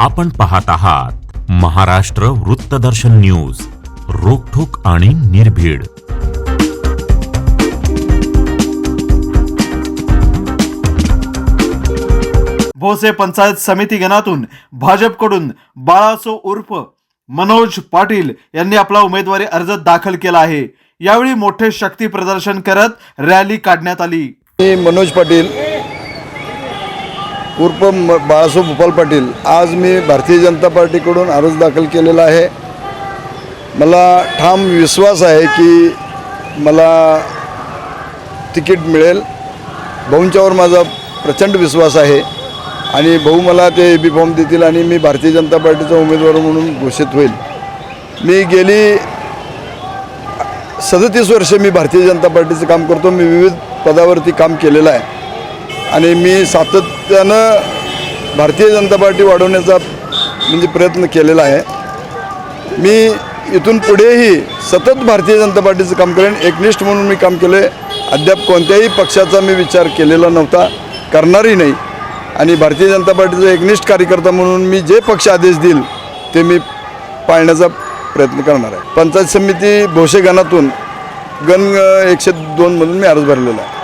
आपण पाहत आहात महाराष्ट्र वृत्तदर्शन न्यूज रोखोक आणि निर्भीड. भोसे पंचायत समिती गणातून भाजपकडून बाळासो उर्फ मनोज पाटील यांनी आपला उमेदवारी अर्ज दाखल केला आहे. यावेळी मोठे शक्ती प्रदर्शन करत रॅली काढण्यात आली. मी मनोज पाटील उर्फ म बाळासाहेब भोपाल पाटील आज मी भारतीय जनता पार्टीकडून अर्ज दाखल केलेला आहे. मला ठाम विश्वास आहे की मला तिकीट मिळेल. भाऊंच्यावर माझा प्रचंड विश्वास आहे आणि भाऊ मला ते बी फॉर्म देतील आणि मी भारतीय जनता पार्टीचा उमेदवार म्हणून घोषित होईल. मी गेली सदतीस वर्ष मी भारतीय जनता पार्टीचं काम करतो. मी विविध पदावरती काम केलेलं आहे. आणि मी सातत्यानं भारतीय जनता पार्टी वाढवण्याचा म्हणजे प्रयत्न केलेला आहे. मी इथून पुढेही सतत भारतीय जनता पार्टीचं काम करेन. एकनिष्ठ म्हणून मी काम केलं आहे अद्याप कोणत्याही पक्षाचा मी विचार केलेला नव्हता. करणारही नाही. आणि भारतीय जनता पार्टीचा एकनिष्ठ कार्यकर्ता म्हणून मी जे पक्ष आदेश देईल ते मी पाळण्याचा प्रयत्न करणार आहे. पंचायत समिती भोसेगणातून गण एकशे दोनमधून मी अर्ज भरलेला आहे.